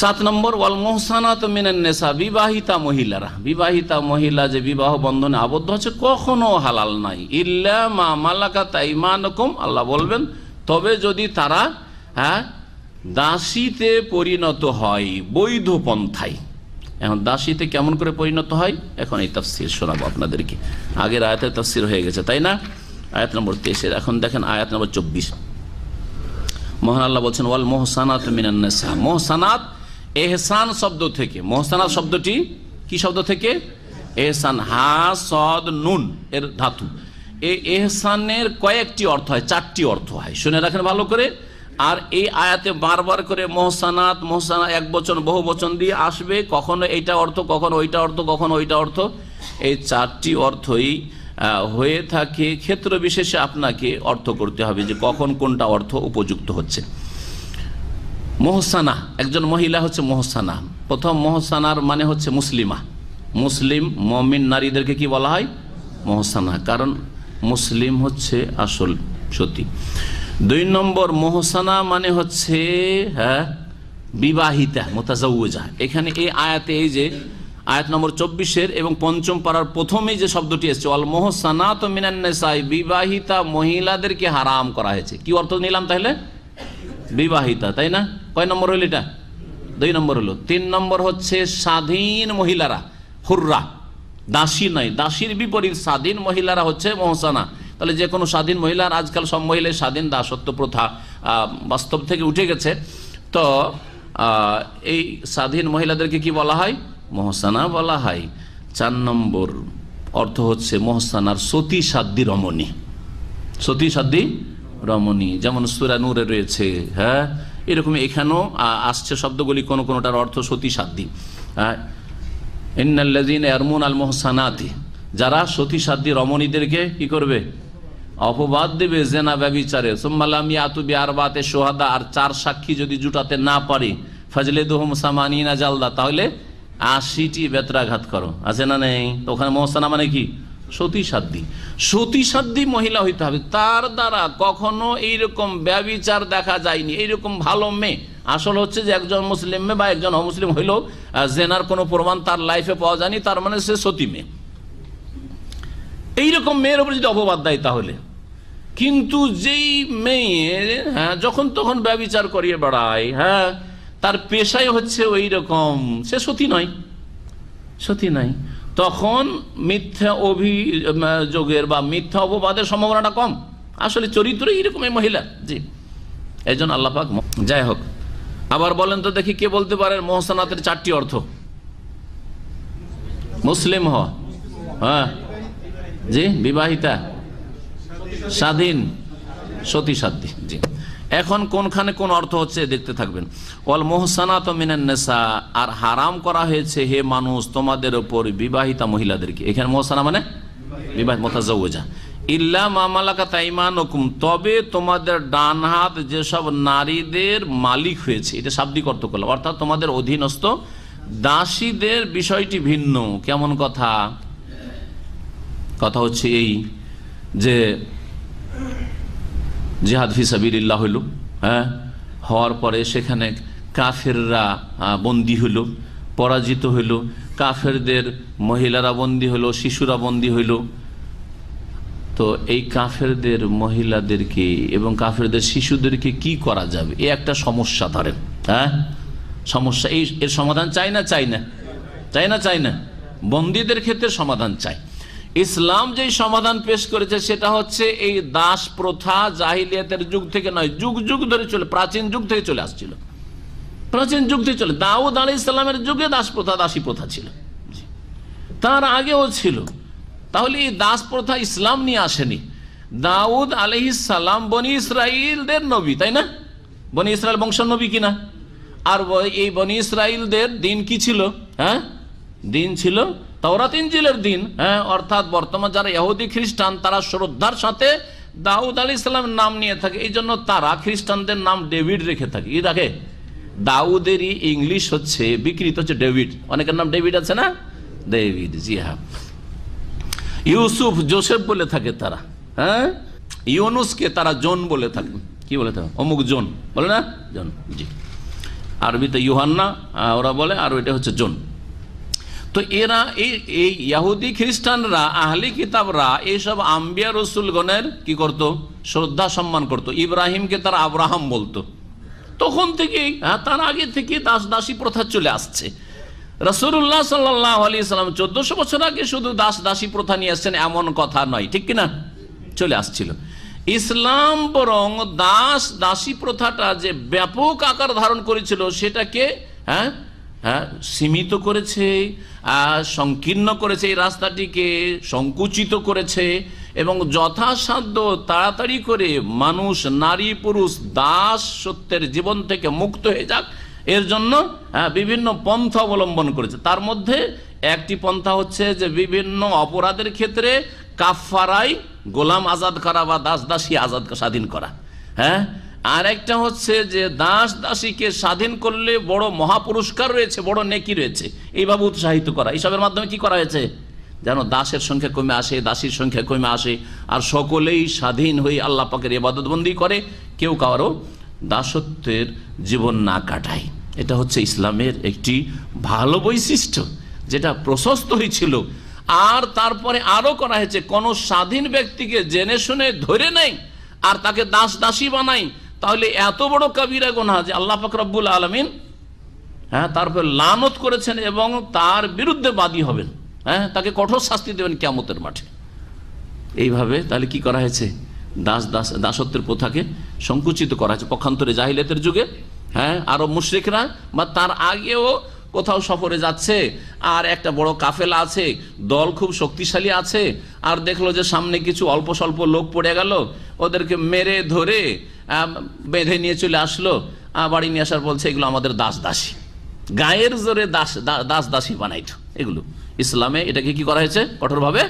সাত নম্বর, ওয়াল মোহসানাত নেশা বিবাহিতা মহিলারা। বিবাহিতা মহিলা যে বিবাহ বন্ধনে আবদ্ধ আছে, কখনো হালাল নাই। ইল্লা মা মালাকা তাইমানকুম আল্লাহ বলবেন, তবে যদি তারা হ্যাঁ দাসীতে পরিণত হয়, বৈধ পন্থায়। এখন দাসীতে কেমন করে পরিণত হয়? এখন এই তফসির শোনাবো আপনাদেরকে। আগের আয়াতের তফসির হয়ে গেছে, তাই না? আয়াত নম্বর তেইশের, এখন দেখেন আয়াত নম্বর চব্বিশ। মহান আল্লাহ বলছেন, ওয়াল মোহসানাত মিনান্নেসা মোহসানাত এহসান শব্দ থেকে মহসানা শব্দটি কি শব্দ থেকে? এহসান, হা, সদ, নুন এর ধাতু। এই এহসানের কয়েকটি অর্থ হয়, চারটি অর্থ হয়। শুনে রাখেন ভালো করে। আর এই আয়াতে বারবার করে মোহসানাত, মহসানা এক বচন, বহু বচন দিয়ে আসবে, কখনো এইটা অর্থ, কখনো ওইটা অর্থ, কখনো ওইটা অর্থ। এই চারটি অর্থই হয়ে থাকে। ক্ষেত্র বিশেষে আপনাকে অর্থ করতে হবে যে কখন কোনটা অর্থ উপযুক্ত হচ্ছে। মোহসানা, একজন মহিলা হচ্ছে মোহসানা। প্রথম মোহসানার মানে হচ্ছে মুসলিমা। মুসলিম মমিন নারীদেরকে কি বলা হয়? মোহসানা। কারণ মুসলিম হচ্ছে আসল সতী। দুই নম্বর, মোহসানা মানে হচ্ছে হ্যাঁ বিবাহিতা, মোতাজাউজা। এখানে এই আয়াতে এই যে, আয়াত নম্বর চব্বিশের এবং পঞ্চম পাড়ার প্রথমেই যে শব্দটি এসছে অল মোহসানা তো মিনান্নেসাই বিবাহিতা মহিলাদেরকে হারাম করা হয়েছে। কি অর্থ নিলাম তাহলে? বিবাহিতা, তাই না? কয় নম্বর হলো এটা? দুই নম্বর হলো তিন নম্বর হচ্ছে স্বাধীন মহিলারা, হুররা। দাসী নয়, দাসীর বিপরীত স্বাধীন মহিলারা হচ্ছে মহসানা। তাহলে যে কোনো স্বাধীন মহিলার আজকাল সব মহিলাই স্বাধীন দাসত্ব প্রথা বাস্তব থেকে উঠে গেছে। তো এই স্বাধীন মহিলাদেরকে কি বলা হয়? মহসানা বলা হয়। চার নম্বর অর্থ হচ্ছে মহসানার সতী সাদ্দি রমণী। সতী সাদ্দি রমণী, যেমন সুরা নূরে রয়েছে হ্যাঁ? এরকম এখানেও আসছে শব্দগুলি কোন কোনোটার অর্থ সতী সাদ্দি হ্যাঁ ইন্নাল্লাযীনা ইয়ারমুন আল মুহসানাতি যারা সতী সাদ্দি রমণীদেরকে কি করবে? অপবাদ দেবে, জেনা ব্যবিচারে। সুম্মালাম ইয়াতু বিআরবাতে সোহাদা আর চার সাক্ষী যদি জুটাতে না পারে ফজলে দুহম সামানিনা জালদা, তাহলে আশিটি বেত্রাঘাত করো। আছে না নেই? ওখানে মোহসানা মানে কি? সতী সাধ্যী সতী সাধ্যী মহিলা হইতে হবে। তার দ্বারা কখনো এইরকম ব্যবিচার দেখা যায়নি। এইরকম ভালো মেয়ে। আসল হচ্ছে যে একজন মুসলিম মেয়ে বা একজন অমুসলিম হইলেও জেনার কোনো প্রমাণ তার লাইফে পাওয়া যায়নি। তার মানে সে সতী মেয়ে। এইরকম মেয়ের উপর যদি অপবাদ দেয় তাহলে। কিন্তু যেই মেয়ে হ্যাঁ যখন তখন ব্যবিচার করিয়ে বেড়ায় হ্যাঁ তার পেশাই হচ্ছে ওই রকম সে সতী নয়। সতী নাই তখন মিথ্যা অভিযোগের বা মিথ্যা অপবাদের সম্ভাবনাটা কম। আসলে চরিত্র এইরকম এই মহিলা জি। এই জন্য আল্লাপাক যাই হোক। আবার বলেন তো দেখি কে বলতে পারেন মোহসানাতের চারটি অর্থ। মুসলিম হ। হ্যাঁ। জি, বিবাহিতা। স্বাধীন। সতী সাধ্যী এখন কোনখানে কোন অর্থ হচ্ছে দেখতে থাকবেন। অল মোহসানা মোহসানাত মিনান্নেসা আর হারাম করা হয়েছে হে মানুষ তোমাদের ওপর বিবাহিতা মহিলাদেরকে। এখানে মোহসানা মানে? বিবাহ মোতাজা ইল্লা মামালাকা তাইমান হুকুম তবে তোমাদের ডান হাত যেসব নারীদের মালিক হয়েছে, এটা শাব্দিক অর্থ করলাম, অর্থাৎ তোমাদের অধীনস্থ দাসীদের বিষয়টি ভিন্ন। কেমন কথা? কথা হচ্ছে এই যে জিহাদ ফিসাবিল্লাহ হইল হ্যাঁ? হওয়ার পরে সেখানে কাফেররা বন্দী হইল, পরাজিত হইল। কাফেরদের মহিলারা বন্দী হইল, শিশুরা বন্দী হইল। তো এই কাফেরদের মহিলাদেরকে এবং কাফেরদের শিশুদেরকে কি করা যাবে? এ একটা সমস্যা ধরেন হ্যাঁ? সমস্যা, এই, এর সমাধান চাই না চাই না? চাই না চাই না? বন্দীদের ক্ষেত্রে সমাধান চাই। ইসলাম যেই সমাধান পেশ করেছে, সেটা হচ্ছে এই দাস প্রথা জাহিলিয়াতের যুগ থেকে নয়, যুগ যুগ ধরে চলে, প্রাচীন যুগ থেকে চলে আসছিল। প্রাচীন যুগ থেকে চলে, দাউদ আলী ইসলামের যুগে দাস প্রথা, দাসী প্রথা ছিল। তার আগেও ছিল। তাহলে এই দাস প্রথা ইসলাম নিয়ে আসেনি। দাউদ আলহ সালাম বনি ইসরাইলদের নবী, তাই না? বনি ইসরায়েল বংশ নবী কিনা? আর এই বনি ইসরাইলদের দিন কি ছিল? হ্যাঁ? দিন ছিল তাওরাত, ইনজিলের দিন হ্যাঁ অর্থাৎ বর্তমান যারা ইহুদি খ্রিস্টান, তারা শ্রদ্ধার সাথে দাউদ আলী ইসলামের নাম নিয়ে থাকে। এই জন্য তারা খ্রিস্টানদের নাম ডেভিড রেখে থাকে। কি রাখে দাউদেরই ইংলিশ হচ্ছে, বিকৃত হচ্ছে ডেভিড। অনেকের নাম ডেভিড আছে না? ডেভিড, জি হ্যাঁ। ইউসুফ, জোসেফ বলে থাকে তারা হ্যাঁ? ইউনুসকে তারা জোন বলে থাকে। কি বলে থাকে অমুক জোন। বলে না? জোন, জি। আরবিতে ইউহান্না ওরা বলে, আর ওইটা হচ্ছে জোন। তো এরা এই ইয়াহুদি খ্রিস্টানরা, আহলি কিতাবরা এইসব আম্বিয়া রসুলগণের কি করত? শ্রদ্ধা সম্মান করত। ইব্রাহিমকে তারা আব্রাহাম বলতো। তখন থেকেই হ্যাঁ তার আগে থেকে দাস দাসী প্রথা চলে আসছে। রসুল্লাহ সাল্লাহ আলী সাল্লাম চোদ্দশো বছর আগে শুধু দাস দাসী প্রথা নিয়ে আসছেন এমন কথা নয়, ঠিক কিনা? চলে আসছিল। ইসলাম বরং দাস দাসী প্রথাটা যে ব্যাপক আকার ধারণ করেছিল, সেটাকে হ্যাঁ হ্যাঁ সীমিত করেছে আহ, সংকীর্ণ করেছে এই রাস্তাটিকে সংকুচিত করেছে এবং যথাসাধ্য তাড়াতাড়ি করে মানুষ নারী পুরুষ দাস সত্যের জীবন থেকে মুক্ত হয়ে যাক। এর জন্য বিভিন্ন পন্থা অবলম্বন করেছে। তার মধ্যে একটি পন্থা হচ্ছে যে বিভিন্ন অপরাধের ক্ষেত্রে কাফারাই গোলাম আজাদ করা বা দাস দাসী আজাদ স্বাধীন করা। হ্যাঁ আর একটা হচ্ছে যে দাস দাসীকে স্বাধীন করলে বড় মহাপুরস্কার রয়েছে, বড় নেকি রয়েছে। এইভাবে উৎসাহিত করা। এইসবের মাধ্যমে কি করা হয়েছে? যেন দাসের সংখ্যা কমে আসে, দাসীর সংখ্যা কমে আসে, আর সকলেই স্বাধীন হয়ে আল্লাহ পাকের ইবাদতবন্দি করে, কেউ কারও দাসত্বের জীবন না কাটায়। এটা হচ্ছে ইসলামের একটি ভালো বৈশিষ্ট্য, যেটা প্রশস্ত হয়েছিল। আর তারপরে আরও করা হয়েছে, কোন স্বাধীন ব্যক্তিকে জেনে শুনে ধরে নেয় আর তাকে দাস দাসী বানাই তাহলে এত বড় কবিরা গোনা যে আল্লাহ রব্বুল আলমিন হ্যাঁ তারপর লানত করেছেন এবং তার বিরুদ্ধে বাদী হবেন। হ্যাঁ তাকে কঠোর শাস্তি দেবেন ক্যামতের মাঠে। এইভাবে তাহলে কি করা হয়েছে? দাস দাস, দাসত্বের প্রথাকে সংকুচিত করা হয়েছে। পক্ষান্তরে জাহিলিয়াতের যুগে হ্যাঁ আরও মুশ্রিকরা বা তার আগেও কোথাও সফরে যাচ্ছে, আর একটা বড় কাফেলা আছে, দল খুব শক্তিশালী আছে, আর দেখল যে সামনে কিছু অল্প স্বল্প লোক পড়ে গেল, ওদেরকে মেরে ধরে বেঁধে নিয়ে চলে আসলো বাড়ি নিয়ে আসার বলছে, এগুলো আমাদের দাস দাসী গায়ের জোরে দাস দাস দাসী বানাইতো এগুলো। ইসলামে এটাকে কি করা হয়েছে? কঠোরভাবে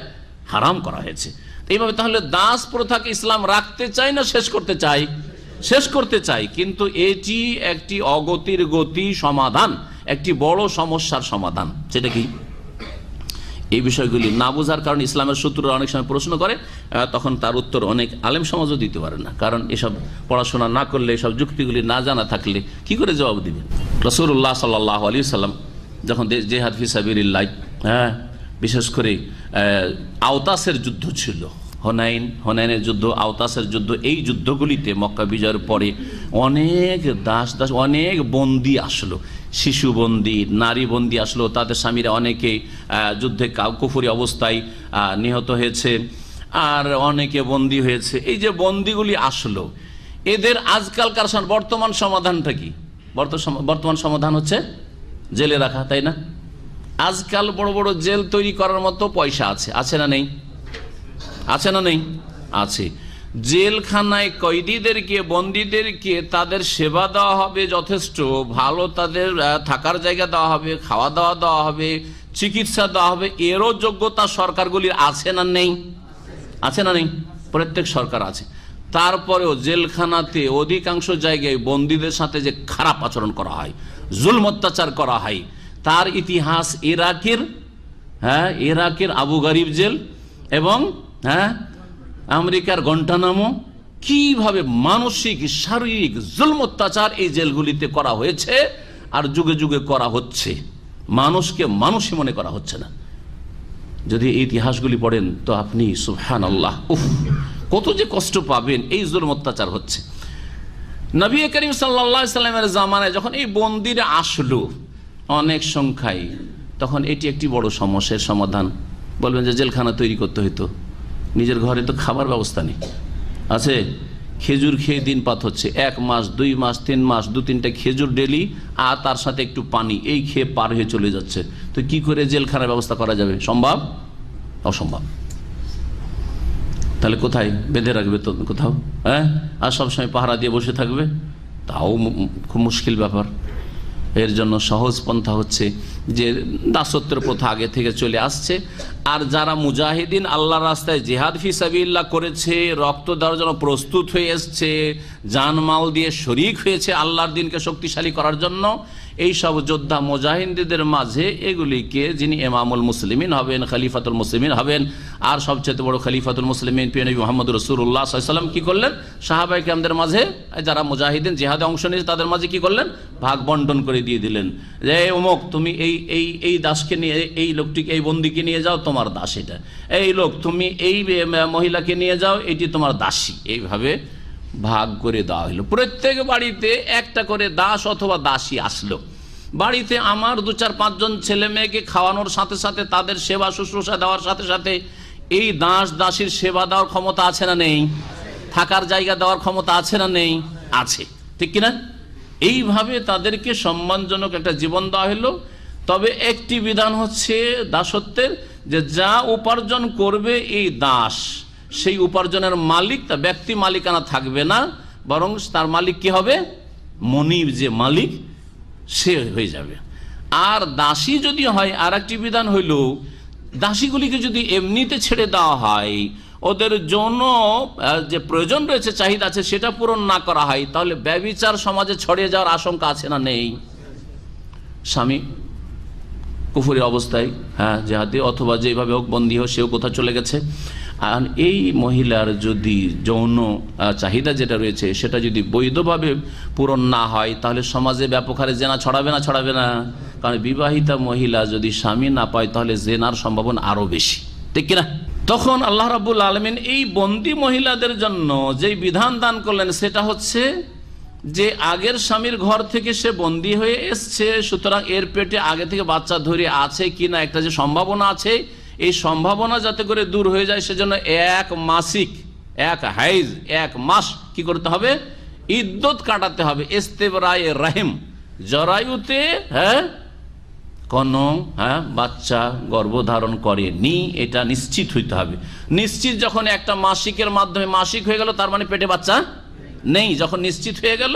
হারাম করা হয়েছে। এইভাবে তাহলে দাস প্রথাকে ইসলাম রাখতে চায় না, শেষ করতে চাই শেষ করতে চাই কিন্তু এটি একটি অগতির গতি সমাধান। একটি বড় সমস্যার সমাধান, সেটা কি? এই বিষয়গুলি না বোঝার কারণে ইসলামের শত্রুরা অনেক সময় প্রশ্ন করে তখন তার উত্তর অনেক আলেম সমাজও দিতে পারে না। কারণ এসব পড়াশোনা না করলে, এসব যুক্তিগুলি না জানা থাকলে কি করে জবাব দিবেন রসুল্লাহ সাল্লাহ আলী সাল্লাম যখন দে- জেহাদ ফিসাবিল্লাই হ্যাঁ বিশেষ করে আওতাসের যুদ্ধ ছিল, হনাইন, হনাইনের যুদ্ধ, আওতাসের যুদ্ধ, এই যুদ্ধগুলিতে মক্কা বিজয়ের পরে অনেক দাস দাস, অনেক বন্দি আসলো। শিশু বন্দি নারী বন্দি আসলো তাদের স্বামীরা অনেকে যুদ্ধে কুফুরি অবস্থায় নিহত হয়েছে আর অনেকে বন্দি হয়েছে। এই যে বন্দিগুলি আসলো, এদের আজকালকার বর্তমান সমাধানটা কি? বর্তমান সমাধান হচ্ছে জেলে রাখা, তাই না? আজকাল বড় বড় জেল তৈরি করার মতো পয়সা আছে। আছে না নেই? আছে না নেই? আছে। জেলখানায় কয়েদিদেরকে, বন্দীদেরকে তাদের সেবা দেওয়া হবে যথেষ্ট, ভালো তাদের থাকার জায়গা দেওয়া হবে, খাওয়া দাওয়া দেওয়া হবে, চিকিৎসা দেওয়া হবে, এরও যোগ্যতা সরকারগুলির আছে না নেই? আছে না নেই? প্রত্যেক সরকার আছে। তারপরেও জেলখানাতে অধিকাংশ জায়গায় বন্দীদের সাথে যে খারাপ আচরণ করা হয়, জুলম অত্যাচার করা হয়, তার ইতিহাস ইরাকের হ্যাঁ ইরাকের আবু গরিব জেল এবং হ্যাঁ আমেরিকার গন্টানামো কীভাবে মানসিক, শারীরিক জুলম অত্যাচার এই জেলগুলিতে করা হয়েছে আর যুগে যুগে করা হচ্ছে? মানুষকে মানুষই মনে করা হচ্ছে না। যদি এই ইতিহাসগুলি পড়েন তো আপনি সুহান আল্লাহ উফ, কত যে কষ্ট পাবেন এই জুলম অত্যাচার হচ্ছে। নবী করিম সাল্লা সাল্লামের জামানায় যখন এই বন্দিরা আসলো অনেক সংখ্যায়, তখন এটি একটি বড় সমস্যার সমাধান। বলবেন যে জেলখানা তৈরি করতে হইতো। নিজের ঘরে তো খাবার ব্যবস্থা নেই। আছে, খেজুর খেয়ে দিন পাত হচ্ছে। এক মাস, দুই মাস, তিন মাস, দু তিনটা খেজুর ডেলি, আর তার সাথে একটু পানি, এই খেয়ে পার হয়ে চলে যাচ্ছে। তো কি করে জেলখানার ব্যবস্থা করা যাবে? সম্ভব? অসম্ভব। তাহলে কোথায়? বেঁধে রাখবে তো কোথাও? হ্যাঁ? আর সবসময় পাহারা দিয়ে বসে থাকবে? তাও খুব মুশকিল ব্যাপার। এর জন্য সহজ পন্থা হচ্ছে যে দাসত্বের প্রথা আগে থেকে চলে আসছে। আর যারা মুজাহিদিন আল্লাহর রাস্তায় জেহাদ ফিসাবিল্লাহ করেছে, রক্ত দেওয়ার জন্য প্রস্তুত হয়ে এসছে, জানমাল দিয়ে শরিক হয়েছে আল্লাহর দিনকে শক্তিশালী করার জন্য এই সব যোদ্ধা মুজাহিদদের মাঝে এগুলিকে যিনি এমামুল মুসলিমিন হবেন, খলিফাতুল মুসলিমিন হবেন, আর সবচেয়ে বড় খলিফাতুল মুসলিমিন পিয়নবী মোহাম্মদ রসুল্লাহ সাল্লাম কি করলেন? সাহাবাইকে আমাদের মাঝে যারা মুজাহিদিন, জেহাদে অংশ নিয়েছে, তাদের মাঝে কি করলেন? ভাগ বন্টন করে দিয়ে দিলেন। যে অমুক তুমি এই এই এই দাসকে নিয়ে, এই লোকটিকে, এই বন্দিকে নিয়ে যাও, তোমার দাস এটা। এই লোক, তুমি এই মহিলাকে নিয়ে যাও, এটি তোমার দাসী। এইভাবে ভাগ করে দেওয়া হলো। প্রত্যেক বাড়িতে একটা করে দাস অথবা দাসী আসলো। বাড়িতে আমার দু চার পাঁচজন ছেলে মেয়েকে খাওয়ানোর সাথে সাথে তাদের সেবা শুশ্রূষা দেওয়ার সাথে সাথে এই দাস দাসীর সেবা দেওয়ার ক্ষমতা আছে না নেই? থাকার জায়গা দেওয়ার ক্ষমতা আছে না নেই? আছে। ঠিক কিনা? এইভাবে তাদেরকে সম্মানজনক একটা জীবন দেওয়া হলো। তবে একটি বিধান হচ্ছে দাসত্বের যে যা উপার্জন করবে এই দাস সেই উপার্জনের মালিক তা ব্যক্তি মালিকানা থাকবে না, বরং তার মালিক কি হবে? মনিব যে মালিক, সে হয়ে যাবে। আর দাসী যদি হয় আর একটি বিধান হইল, দাসীগুলিকে যদি এমনিতে ছেড়ে দেওয়া হয়, ওদের জন্য যে প্রয়োজন রয়েছে, চাহিদা আছে, সেটা পূরণ না করা হয়, তাহলে ব্যবিচার সমাজে ছড়িয়ে যাওয়ার আশঙ্কা আছে না নেই? স্বামী কুফুরের অবস্থায় হ্যাঁ জেহাদি, অথবা যেভাবে হোক, বন্দী হোক, সেও কোথাও চলে গেছে। আর এই মহিলার যদি যৌন চাহিদা যেটা রয়েছে, সেটা যদি বৈধভাবে পূরণ না হয়, তাহলে সমাজে ব্যাপক হারে জেনা ছড়াবে না ছড়াবে না। কারণ বিবাহিতা মহিলা যদি স্বামী না পায়, তাহলে জেনার সম্ভাবনা আরও বেশি। ঠিক কিনা? তখন আল্লাহ রাবুল আলমিন এই বন্দি মহিলাদের জন্য যেই বিধান দান করলেন, সেটা হচ্ছে যে আগের স্বামীর ঘর থেকে সে বন্দি হয়ে এসছে, সুতরাং এর পেটে আগে থেকে বাচ্চা ধরে আছে কি না একটা যে সম্ভাবনা আছে এই সম্ভাবনা যাতে করে দূর হয়ে যায় সেজন্য এক মাসিক, এক হাইজ, এক মাস কি করতে হবে? ইদ্যত কাটাতে হবে। ইস্তেবরায় রাহিম। জরায়ুতে হ্যাঁ কোন হ্যাঁ বাচ্চা গর্ভধারণ করে নি এটা নিশ্চিত হইতে হবে। নিশ্চিত যখন একটা মাসিকের মাধ্যমে মাসিক হয়ে গেল, তার মানে পেটে বাচ্চা নেই। যখন নিশ্চিত হয়ে গেল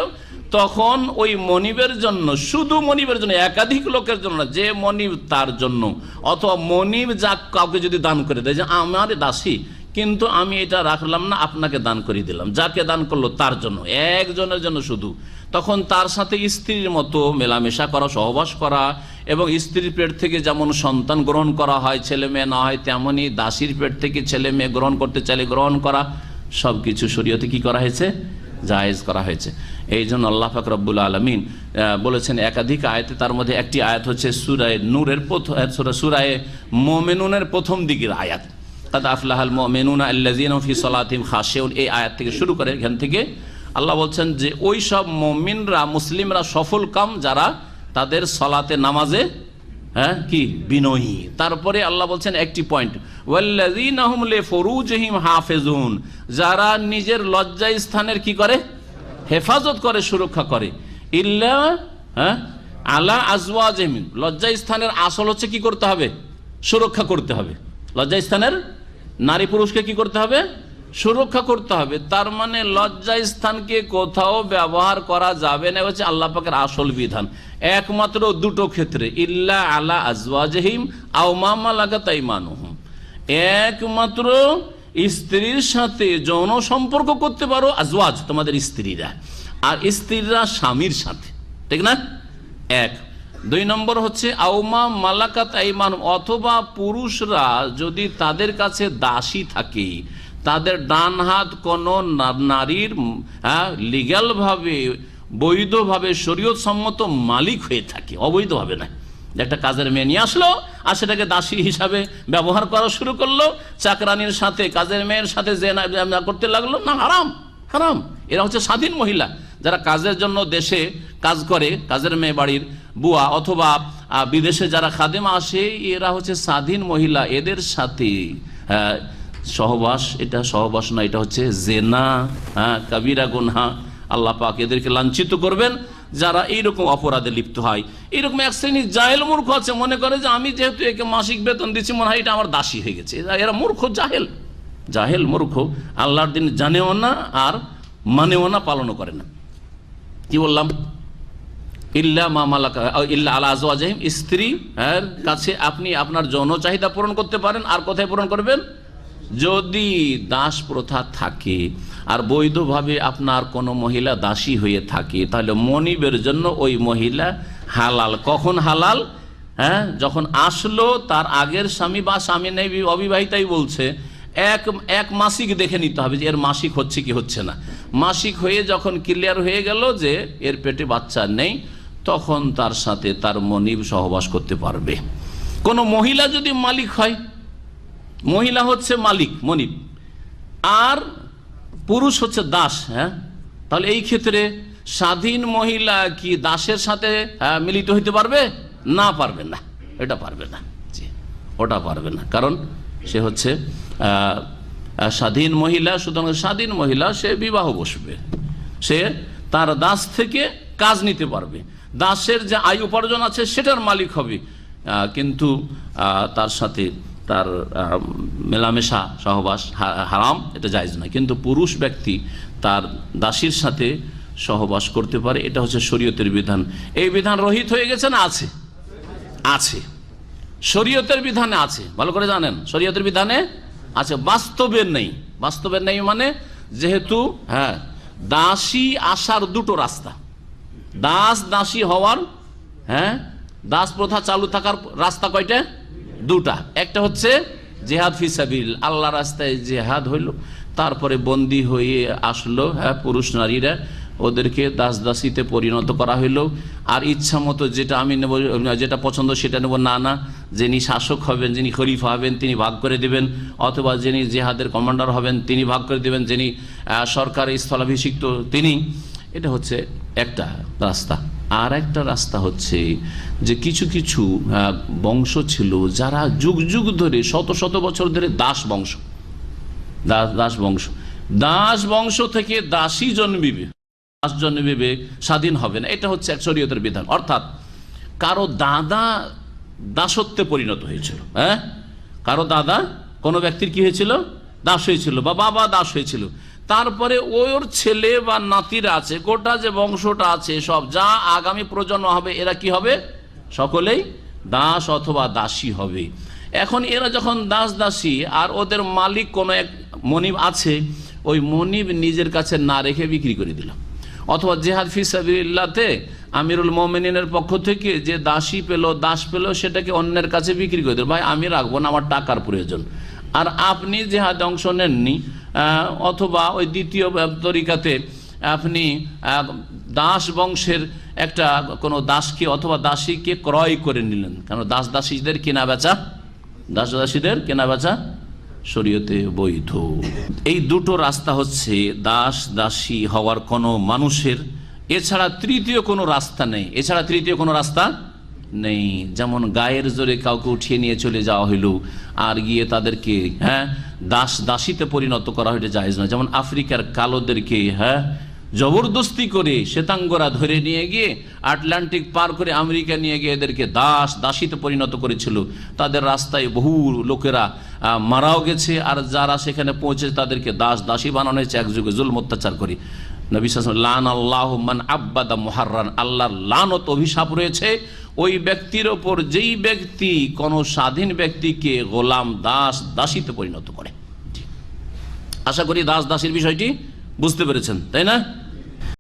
তখন ওই মনিবের জন্য, শুধু মনিবের জন্য, একাধিক লোকের জন্য যে মনিব তার জন্য। অথবা মনিব যা কাউকে যদি দান করে দেয়, যে আমার দাসী, কিন্তু আমি এটা রাখলাম না, আপনাকে দান করে দিলাম। যাকে দান করল তার জন্য, একজনের জন্য শুধু। তখন তার সাথে স্ত্রীর মতো মেলামেশা করা, সহবাস করা, এবং স্ত্রীর পেট থেকে যেমন সন্তান গ্রহণ করা হয়, ছেলে মেয়ে না হয় তেমনই দাসির পেট থেকে ছেলে মেয়ে গ্রহণ করতে চাইলে গ্রহণ করা। সব কিছু শরীয়তে কি করা হয়েছে? জায়েজ করা হয়েছে। এই জন্য আল্লাহ ফাকরবুল আলমিন বলেছেন একাধিক আয়তে তার মধ্যে একটি আয়াত হচ্ছে সুরায় নূরের প্রথম সুরায় মোমেনুনের প্রথম দিকের আয়াত। কাদ আফলাহাল মোমেনুন আল্লাজিন ফি সলাতিম খাসেউন এই আয়াত থেকে শুরু করে এখান থেকে আল্লাহ বলছেন যে ওই সব মমিনরা, মুসলিমরা সফল কাম যারা তাদের সলাতে, নামাজে হ্যাঁ? কি? বিনয়ী। তারপরে আল্লাহ বলছেন একটি পয়েন্ট ফরুজহিম হাফেজুন। যারা নিজের লজ্জা স্থানের কি করে? হেফাজত করে, সুরক্ষা করে। ইল্লা হ্যাঁ? আলা আজওয়া জেমিন লজ্জা স্থানের আসল হচ্ছে কি করতে হবে? সুরক্ষা করতে হবে। লজ্জা স্থানের নারী পুরুষকে কি করতে হবে? সুরক্ষা করতে হবে। তার মানে লজ্জা স্থানকে কোথাও ব্যবহার করা যাবে না, হচ্ছে আল্লাহ পাকের আসল বিধান। একমাত্র দুটো ক্ষেত্রে, ইল্লা আলা আজওয়াজহিম আও মামা লাগা তাই মানুহম একমাত্র স্ত্রীর সাথে যৌন সম্পর্ক করতে পারো, আজওয়াজ তোমাদের স্ত্রীরা। আর স্ত্রীরা স্বামীর সাথে, ঠিক না? এক। দুই নম্বর হচ্ছে আউমা মালাকাত আইমান অথবা পুরুষরা যদি তাদের কাছে দাসী থাকে তাদের ডান হাত কোনো নারীর হ্যাঁ লিগ্যালভাবে, বৈধভাবে শরীয়ত সম্মত মালিক হয়ে থাকে, অবৈধভাবে না একটা কাজের মেয়ে নিয়ে আসলো, আর সেটাকে দাসী হিসাবে ব্যবহার করা শুরু করল, চাকরানির সাথে, কাজের মেয়ের সাথে যে না করতে লাগল, না, হারাম হারাম। এরা হচ্ছে স্বাধীন মহিলা। যারা কাজের জন্য দেশে কাজ করে, কাজের মেয়ে বাড়ির বুয়া অথবা বিদেশে যারা খাদেমা আসে, এরা হচ্ছে স্বাধীন মহিলা। এদের সাথে সহবাস, এটা সহবাস না, এটা হচ্ছে জেনা হ্যাঁ কাবিরা গুনহা। আল্লাহ পাক এদেরকে লাঞ্ছিত করবেন, যারা এইরকম অপরাধে লিপ্ত হয়। এইরকম এক শ্রেণির জাহেল মূর্খ আছে, মনে করে যে আমি যেহেতু একে মাসিক বেতন দিচ্ছি, মনে হয় এটা আমার দাসী হয়ে গেছে। এরা মূর্খ, জাহেল। জাহেল, মূর্খ। আল্লাহর দিন জানেও না আর মানেও না, পালনও করে না। কি বললাম? ইল্লা মামালাকা ইল্লা আলা আজওয়াজাহিম। স্ত্রী হ্যাঁ কাছে আপনি আপনার যৌন চাহিদা পূরণ করতে পারেন, আর কোথায় পূরণ করবেন? যদি দাস প্রথা থাকে আর বৈধভাবে আপনার কোনো মহিলা দাসী হয়ে থাকে, তাহলে মনিবের জন্য ওই মহিলা হালাল। কখন হালাল? হ্যাঁ যখন আসলো, তার আগের স্বামী বা স্বামী নেই, অবিবাহিতাই বলছে, এক এক মাসিক দেখে নিতে হবে যে এর মাসিক হচ্ছে কি হচ্ছে না। মাসিক হয়ে যখন ক্লিয়ার হয়ে গেল যে এর পেটে বাচ্চা নেই, তখন তার সাথে তার মনিব সহবাস করতে পারবে। কোনো মহিলা যদি মালিক হয় মহিলা হচ্ছে মালিক, মনিব। আর পুরুষ হচ্ছে দাস হ্যাঁ? তাহলে এই ক্ষেত্রে স্বাধীন মহিলা কি দাসের সাথে মিলিত হইতে পারবে? না পারবে না, এটা পারবে না। ওটা পারবে না। কারণ সে হচ্ছে স্বাধীন মহিলা, সুতরাং স্বাধীন মহিলা সে বিবাহ বসবে। সে তার দাস থেকে কাজ নিতে পারবে। দাসের যে আয় উপার্জন আছে, সেটার মালিক হবে। কিন্তু তার সাথে তার মেলামেশা, সহবাস হারাম, এটা জায়জ না কিন্তু পুরুষ ব্যক্তি তার দাসীর সাথে সহবাস করতে পারে, এটা হচ্ছে শরীয়তের বিধান। এই বিধান রহিত হয়ে গেছে না আছে? আছে। শরীয়তের বিধানে আছে। ভালো করে জানেন, শরীয়তের বিধানে আছে। বাস্তবের নেই। বাস্তবের নেই মানে যেহেতু হ্যাঁ দাসী আসার দুটো রাস্তা। দাস দাসী হওয়ার হ্যাঁ দাস প্রথা চালু থাকার রাস্তা কয়টা? দুটা। একটা হচ্ছে জেহাদ ফিসাবিল আল্লাহ রাস্তায় জেহাদ হইল তারপরে বন্দি হয়ে আসলো হ্যাঁ পুরুষ নারীরা ওদেরকে দাস দাসীতে পরিণত করা হইল। আর ইচ্ছা মতো যেটা আমি নেব যেটা পছন্দ সেটা নেব। না না যিনি শাসক হবেন যিনি খলিফা হবেন তিনি ভাগ করে দিবেন। অথবা যিনি জেহাদের কমান্ডার হবেন তিনি ভাগ করে দিবেন। যিনি আহ, সরকারি স্থলাভিষিক্ত তিনি এটা হচ্ছে একটা রাস্তা। আর একটা রাস্তা হচ্ছে যে কিছু কিছু বংশ ছিল যারা যুগ যুগ ধরে, শত শত বছর ধরে দাস বংশ। দাস দাস বংশ। দাস বংশ থেকে দাসী জন্মিবে। দাস জন্মিবে, স্বাধীন হবে না। এটা হচ্ছে এক শরীয়তের বিধান। অর্থাৎ কারও দাদা দাসত্বে পরিণত হয়েছিল হ্যাঁ? কারও দাদা, কোনো ব্যক্তির কি হয়েছিল? দাস হয়েছিল বা বাবা দাস হয়েছিল। তারপরে ওর ছেলে বা নাতিরা আছে, গোটা যে বংশটা আছে সব, যা আগামী প্রজন্ম হবে, এরা কি হবে? সকলেই দাস অথবা দাসী হবে। এখন এরা যখন দাস দাসী, আর ওদের মালিক কোনো এক মনিব আছে, ওই মনিব নিজের কাছে না রেখে বিক্রি করে দিল অথবা জেহাদ ফিসাবিল্লাতে আমিরুল মোমিনের পক্ষ থেকে যে দাসী পেল, দাস পেল, সেটাকে অন্যের কাছে বিক্রি করে দিল। ভাই, আমি রাখব না, আমার টাকার প্রয়োজন। আর আপনি জেহাদ অংশ নেননি অথবা ওই দ্বিতীয় তরিকাতে আপনি দাস বংশের একটা কোনো দাসকে অথবা দাসীকে ক্রয় করে নিলেন। কেন দাস দাসীদের কেনা বেচা? দাস দাসীদের কেনা বেচা? শরীয়তে বৈধ। এই দুটো রাস্তা হচ্ছে দাস দাসী হওয়ার কোনো মানুষের। এছাড়া তৃতীয় কোনো রাস্তা নেই। এছাড়া তৃতীয় কোনো রাস্তা নেই। যেমন গায়ের জোরে কাউকে উঠিয়ে নিয়ে চলে যাওয়া হইল, আর গিয়ে তাদেরকে হ্যাঁ দাস দাসীতে পরিণত করা হইতে জায়েজ নয়। যেমন আফ্রিকার কালোদেরকে হ্যাঁ জবরদস্তি করে শ্বেতাঙ্গরা ধরে নিয়ে গিয়ে আটলান্টিক পার করে আমেরিকা নিয়ে গিয়ে এদেরকে দাস দাসীতে পরিণত করেছিল। তাদের রাস্তায় বহু লোকেরা মারাও গেছে, আর যারা সেখানে পৌঁছে তাদেরকে দাস দাসী বানানো হয়েছে। একযুগে জুল অত্যাচার করে। নবী লান আল্লাহ মান আব্বাদা মুহাররান আল্লাহর লানত অভিশাপ রয়েছে। ওই ব্যক্তির ওপর যেই ব্যক্তি কোন স্বাধীন ব্যক্তিকে গোলাম দাস দাসিতে পরিণত করে। আশা করি দাস দাসীর বিষয়টি বুঝতে পেরেছেন, তাই না?